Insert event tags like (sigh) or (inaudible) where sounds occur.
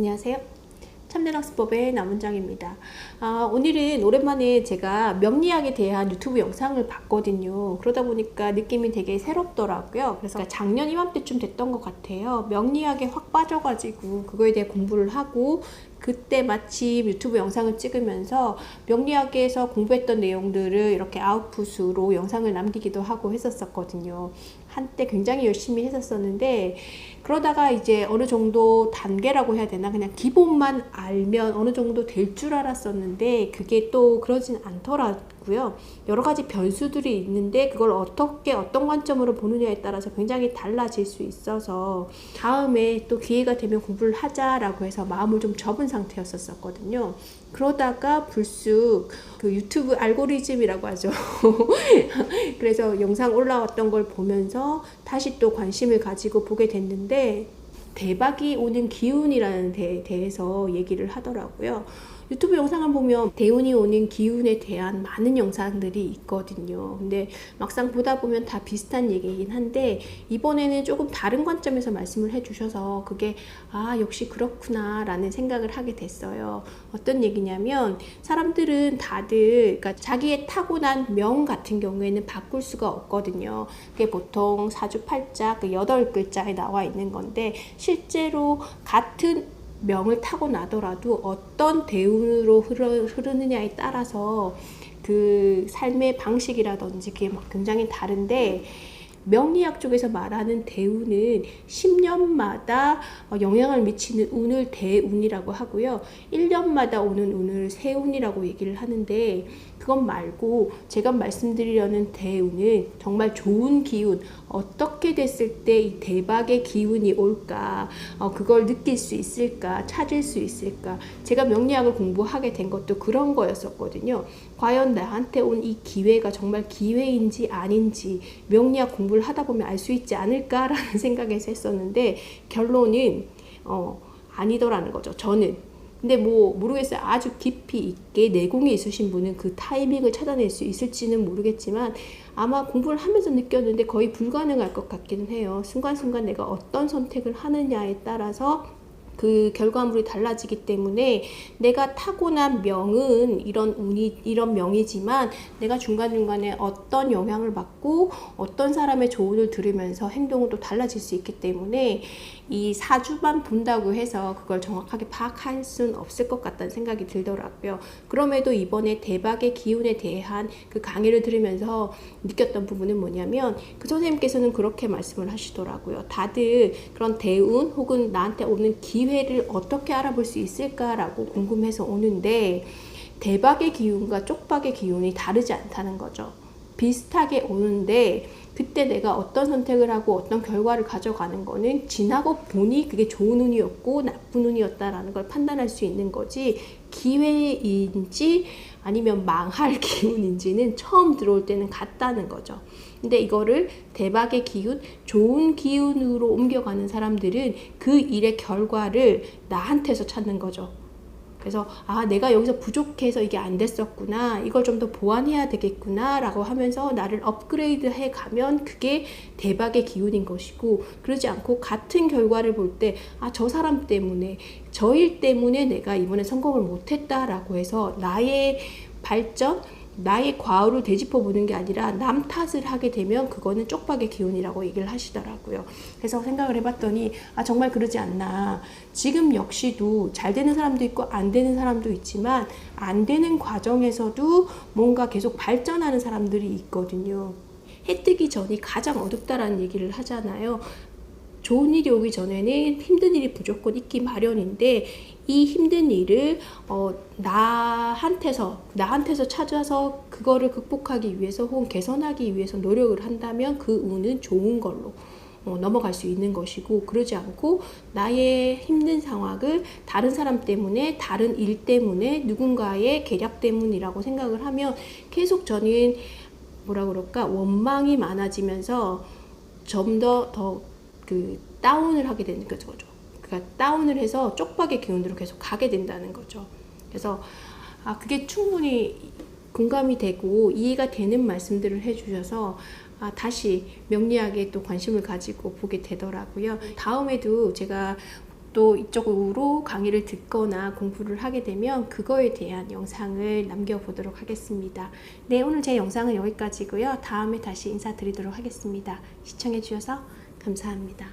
안녕하세요. 참된학습법의 남은장입니다. 아, 오늘은 오랜만에 제가 명리학에 대한 유튜브 영상을 봤거든요. 그러다 보니까 느낌이 되게 새롭더라고요. 그래서 작년 이맘때쯤 됐던 것 같아요. 명리학에 확 빠져가지고 그거에 대해 공부를 하고 그때 마침 유튜브 영상을 찍으면서 명리학에서 공부했던 내용들을 이렇게 아웃풋으로 영상을 남기기도 하고 했었었거든요. 한때 굉장히 열심히 했었었는데 그러다가 이제 어느 정도 단계라고 해야 되나? 그냥 기본만 알면 어느 정도 될 줄 알았었는데 그게 또 그러진 않더라 고요. 여러 가지 변수들이 있는데 그걸 어떻게 어떤 관점으로 보느냐에 따라서 굉장히 달라질 수 있어서 다음에 또 기회가 되면 공부를 하자라고 해서 마음을 좀 접은 상태였었거든요. 그러다가 불쑥 그 유튜브 알고리즘이라고 하죠. (laughs) 그래서 영상 올라왔던 걸 보면서 다시 또 관심을 가지고 보게 됐는데 대박이 오는 기운이라는 데 대해서 얘기를 하더라고요. 유튜브 영상을 보면 대운이 오는 기운에 대한 많은 영상들이 있거든요. 근데 막상 보다 보면 다 비슷한 얘기이긴 한데 이번에는 조금 다른 관점에서 말씀을 해주셔서 그게 아 역시 그렇구나 라는 생각을 하게 됐어요. 어떤 얘기냐면 사람들은 다들 그러니까 자기의 타고난 명 같은 경우에는 바꿀 수가 없거든요. 그게 보통 사주팔자 그 여덟 글자에 나와 있는 건데 실제로 같은 명을 타고 나더라도 어떤 대운으로 흐르, 흐르느냐에 따라서 그 삶의 방식이라든지 그게 막 굉장히 다른데 명리학 쪽에서 말하는 대운은 10년마다 영향을 미치는 운을 대운이라고 하고요. 1년마다 오는 운을 세운이라고 얘기를 하는데 그것 말고 제가 말씀드리려는 대운은 정말 좋은 기운, 어떻게 됐을 때 이 대박의 기운이 올까, 어, 그걸 느낄 수 있을까, 찾을 수 있을까. 제가 명리학을 공부하게 된 것도 그런 거였었거든요. 과연 나한테 온 이 기회가 정말 기회인지 아닌지 명리학 공부를 하다 보면 알 수 있지 않을까라는 (laughs) 생각에서 했었는데 결론은 어, 아니더라는 거죠. 저는 근데 뭐 모르겠어요. 아주 깊이 있게 내공이 있으신 분은 그 타이밍을 찾아낼 수 있을지는 모르겠지만 아마 공부를 하면서 느꼈는데 거의 불가능할 것 같기는 해요. 순간순간 내가 어떤 선택을 하느냐에 따라서 그 결과물이 달라지기 때문에 내가 타고난 명은 이런 운이 이런 명이지만 내가 중간중간에 어떤 영향을 받고 어떤 사람의 조언을 들으면서 행동은 또 달라질 수 있기 때문에 이 사주만 본다고 해서 그걸 정확하게 파악할 수는 없을 것 같다는 생각이 들더라고요. 그럼에도 이번에 대박의 기운에 대한 그 강의를 들으면서 느꼈던 부분은 뭐냐면 그 선생님께서는 그렇게 말씀을 하시더라고요. 다들 그런 대운 혹은 나한테 오는 기회 기회를 어떻게 알아볼 수 있을까라고 궁금해서 오는데 대박의 기운과 쪽박의 기운이 다르지 않다는 거죠. 비슷하게 오는데 그때 내가 어떤 선택을 하고 어떤 결과를 가져가는 거는 지나고 보니 그게 좋은 운이었고 나쁜 운이었다라는 걸 판단할 수 있는 거지 기회인지 아니면 망할 (laughs) 기운인지는 처음 들어올 때는 같다는 거죠. 근데 이거를 대박의 기운, 좋은 기운으로 옮겨가는 사람들은 그 일의 결과를 나한테서 찾는 거죠. 그래서 아 내가 여기서 부족해서 이게 안 됐었구나. 이걸 좀 더 보완해야 되겠구나 라고 하면서 나를 업그레이드 해 가면 그게 대박의 기운인 것이고 그러지 않고 같은 결과를 볼 때 아 저 사람 때문에 저 일 때문에 내가 이번에 성공을 못했다 라고 해서 나의 발전 나의 과오를 되짚어 보는 게 아니라 남 탓을 하게 되면 그거는 쪽박의 기운이라고 얘기를 하시더라고요. 그래서 생각을 해봤더니 아 정말 그러지 않나. 지금 역시도 잘 되는 사람도 있고 안 되는 사람도 있지만 안 되는 과정에서도 뭔가 계속 발전하는 사람들이 있거든요. 해 뜨기 전이 가장 어둡다라는 얘기를 하잖아요. 좋은 일이 오기 전에는 힘든 일이 무조건 있기 마련인데 이 힘든 일을 어, 나한테서 나한테서 찾아서 그거를 극복하기 위해서 혹은 개선하기 위해서 노력을 한다면 그 운은 좋은 걸로 어, 넘어갈 수 있는 것이고 그러지 않고 나의 힘든 상황을 다른 사람 때문에 다른 일 때문에 누군가의 계략 때문이라고 생각을 하면 계속 저는 뭐라 그럴까? 원망이 많아지면서 좀 더더 그 다운을 하게 되는 거죠. 그러니까 다운을 해서 쪽박의 기운으로 계속 가게 된다는 거죠. 그래서 아 그게 충분히 공감이 되고 이해가 되는 말씀들을 해주셔서 아, 다시 명리학에 또 관심을 가지고 보게 되더라고요. 다음에도 제가 또 이쪽으로 강의를 듣거나 공부를 하게 되면 그거에 대한 영상을 남겨보도록 하겠습니다. 네, 오늘 제 영상은 여기까지고요. 다음에 다시 인사드리도록 하겠습니다. 시청해주셔서 감사합니다.